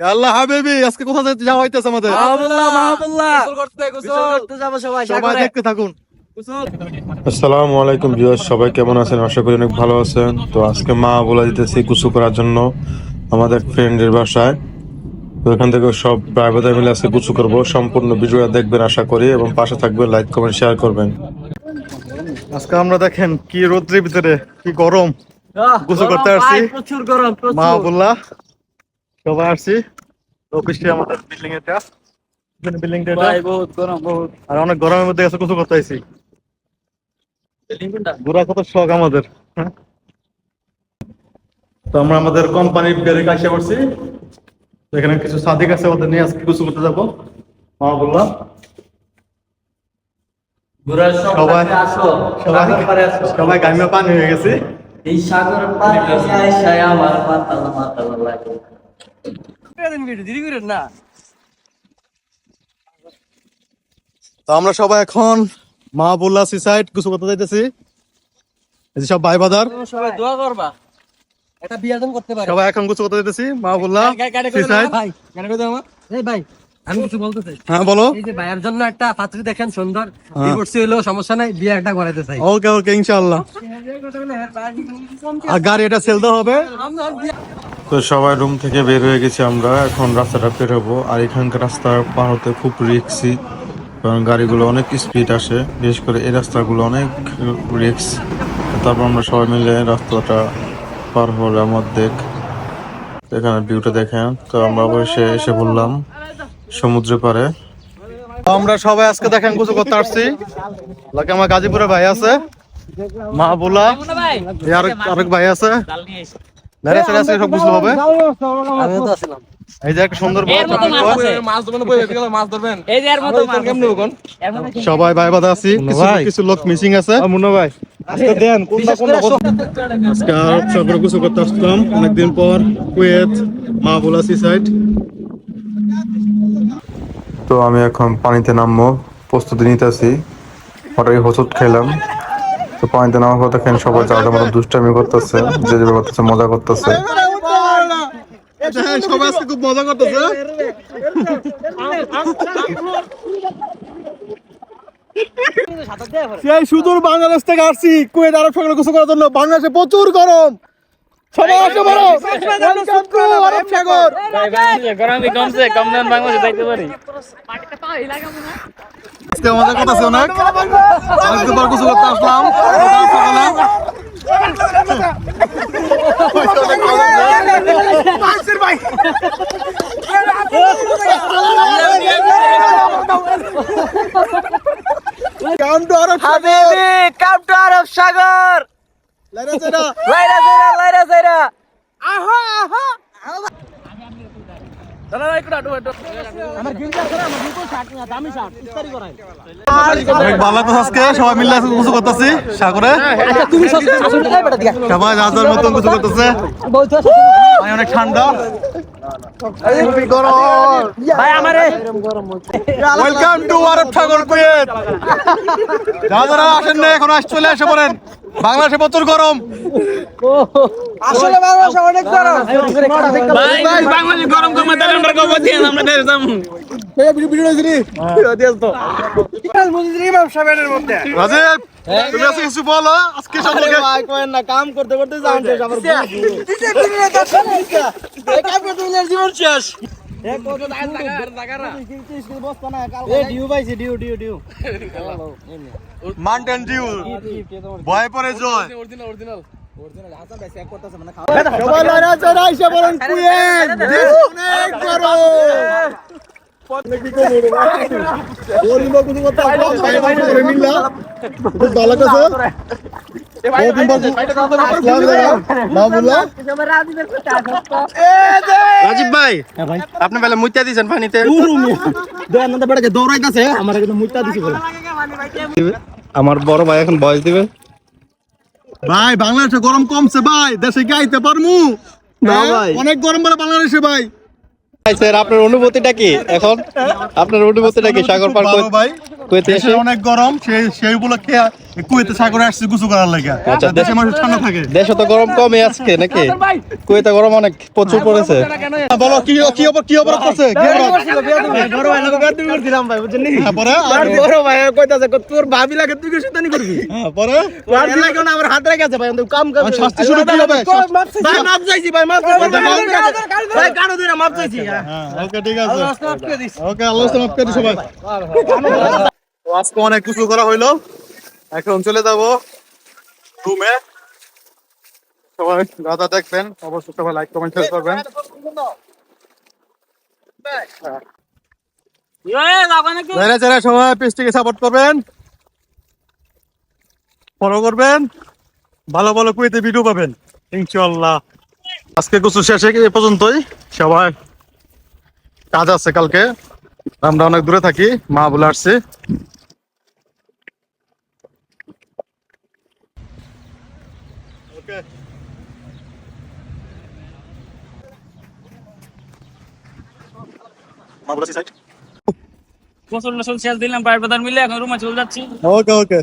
আল্লাহ হাবিবি আজকে কোথায় যেতে যাওয়া হইতেছে আমাদের? মাহবুল্লাহ মাহবুল্লাহ গোসল করতে গোসল। গোসল করতে যাব সবাই সবাই দেখতে থাকুন। আসসালামু আলাইকুম ভিউয়ার্স সবাই কেমন আছেন? আশা করি অনেক ভালো আছেন। তো আজকে মা বলে দিতেছি কুচু করার জন্য আমাদের ফ্রেন্ডের বাসায়। তো এখান থেকে সব ভাই মিলে আজকে কুচু করব। সম্পূর্ণ ভিডিওটা দেখবেন আশা করি। এবং পাশে থাকবেন লাইক কমেন্ট শেয়ার করবেন। আজকে আমরা দেখেন কি রোদ্রের ভিতরে কি গরম। গোসল করতে গরম আসছি। প্রচুর গরম মা বললা সবাই আসছি। অফিসে আমাদের বিল্ডিং এটা বিল্ডিং এটা ভাই বহুত গরম বহুত। আর অনেক গরমের মধ্যে গেছে কুচু করতে আইছি ঘোরা কত শখ আমাদের হ্যাঁ? তো আমরা আমাদের কোম্পানির বেড়ে কাছে করছি এখানে কিছু সাদিক আছে ওদের নিয়ে আজকে কুচু করতে যাব। মা বললাম সবাই- কাছে সবাই সবাই গাইমে পানি হয়ে গেছে। এই সাগর আইসায় আমার পাতাল মাতাল লাগে। দেরি করেন না? তো আমরা সবাই এখন মা বললা সিসাইড কিছু করতে যাইতেছি এই যে সব ভাই বাদার। সবাই দোয়া করবা। এটা বিয়ার জন করতে পারে। সবাই এখন কিছু করতে যাইতেছি মা বললা গাড়ি করে সিসাইড ভাই। গাড়ি করে দাও এই ভাই আমি কিছু বলতে চাই। হ্যাঁ বলো। এই যে ভাইয়ের জন্য একটা পাত্রী দেখেন সুন্দর। ডিভোর্সি হলো সমস্যা নাই বিয়ে একটা করাইতে চাই। ওকে ওকে ইনশাআল্লাহ। আর গাড়ি এটা সেলতে হবে। তো সবাই রুম থেকে বের হয়ে গেছি আমরা। এখন রাস্তাটা বের হব আর এখানকার রাস্তা পার হতে খুব রিক্সি। কারণ গাড়িগুলো অনেক স্পিড আসে। বিশেষ করে এই রাস্তাগুলো অনেক রিক্স। তারপর আমরা সবাই মিলে রাস্তাটা পার হলাম অর্ধেক। এখানে ভিউটা দেখেন। তো আমরা অবশ্যই এসে বললাম সমুদ্র পারে আমরা সবাই আজকে দেখেন কিছু করতে আসছি। আমার গাজীপুরে ভাই আছে। মা বলা। এই আরেক আরেক ভাই আছে। দাঁড়িয়ে সাইডে আজকে সব কিছু হবে। আমিও তো আসলাম এই যে একটা সুন্দর বড় চকলেট বক্স। মাছ ধরবেন বই গেল মাছ ধরবেন। এই যে এর মতো কেমনে কোন সবাই ভাই বাদা আছি কিছু কিছু লোক মিসিং আছে। মুন্না ভাই আজকে দেন কোনটা কোনটা আজকে আর কিছু করতে আসলাম অনেকদিন পর কুয়েত মা বলাসি সাইড তো আমি এখন পানিতে নামবো। প্রস্তুতি নিতেছি। হঠাৎ হোঁচট খেলাম তো পয়েন্টে নামার পর দেখেন সবাই যাদের মতো দুষ্টামি করতেছে যে যে করতেছে মজা করতেছে। সবাই আজকে খুব মজা করতেছে। সেই সুদূর বাংলাদেশ থেকে আসছি কুয়েত আরব সাগরে কিছু করার জন্য। বাংলাদেশে প্রচুর গরম। সবাই আসে আরব সাগর গরমে কমছে দাম বাংলাদেশে যাইতে পারি আজকে কাম টু আরব সাগর লাইরা যাইরা। লাইরা যাইরা অনেক ভালো সবাই মিলে আজকে করতেছি সাগরে। তুমি সব বেটা দিয়া সবাই যার যার মতন গোসল করতেছে। অনেক ঠান্ডা। খুবই গরম ভাই ওয়েলকাম টু আরব সাগর কুয়েত যারা যারা আসেন না এখন আস চলে আসে পড়েন। বাংলাদেশে প্রচুর গরম আসলে বাংলাদেশ অনেক গরম ভাই বাংলাদেশে গরম কমে তাহলে আমরা কবে দিয়ে আমরা দেশ যাব রাজীব তুমি আজকে কিছু বলো আজকে সকলকে কাম করতে করতে যান শেষ আবার কাম করতে জীবন শেষ মাউন্টেন ডিউ ভয় পরে জয় অরিজিনাল অরিজিনাল সবাই লড়া রাজীব ভাই আপনি বেলা মুইতা দিয়েছেন পানিতে। আমার বড় ভাই এখন বয়স দিবে। ভাই বাংলাদেশে গরম কমছে ভাই। দেশে কি আইতে পারমু হ্যাঁ? ভাই। অনেক গরম বলে বাংলাদেশে ভাই। স্যার আপনার অনুভূতিটা কি এখন? আপনার অনুভূতিটা কি? সাগর পার ভাই। অনেক গরম সেই সেই উপলক্ষে কুয়েতে সাগরে আসছে করার লাগে। আচ্ছা, দেশে মানুষ ঠান্ডা থাকে। দেশে তো গরম কমে আজকে নাকি? কুয়েতে গরম অনেক প্রচুর পড়েছে। হ্যাঁ, বলো কি কি অপরাধ কি অপরাধ কি হ্যাঁ, পরে? আর- বড় ভাই কইতাছে তোর ভাবি লাগে তুই কি সুতানি করবি? হ্যাঁ, পরে? আর লাগে না আমার হাত রেখে আছে ভাই কাম কাম শাস্তি শুরু কি হবে? ভাই মাপ চাইছি ভাই মাপ ভাই কানো দিনা মাপ চাইছি হ্যাঁ, ওকে ঠিক আছে। ওকে আল্লাহ মাফ করে সবাই। আজকে অনেক কিছু করা হইল। এখন চলে যাব রুমে সবাই দাদা দেখবেন, অবশ্যই সবাই লাইক কমেন্ট শেয়ার করবেন। যারা যারা সবাই পেজটিকে সাপোর্ট করবেন। ফলো করবেন। ভালো ভালো কুইতে ভিডিও পাবেন ইনশাল্লাহ আজকে কিছু শেষে এ পর্যন্তই। সবাই, কাজ আছে কালকে। আমরা অনেক দূরে থাকি, মা বলে আসছি। মা বলে সাইড গোসল টোসল শেষ দিলাম বাইরে বাজার মিলে এখন রুমে চলে যাচ্ছি। ওকে ওকে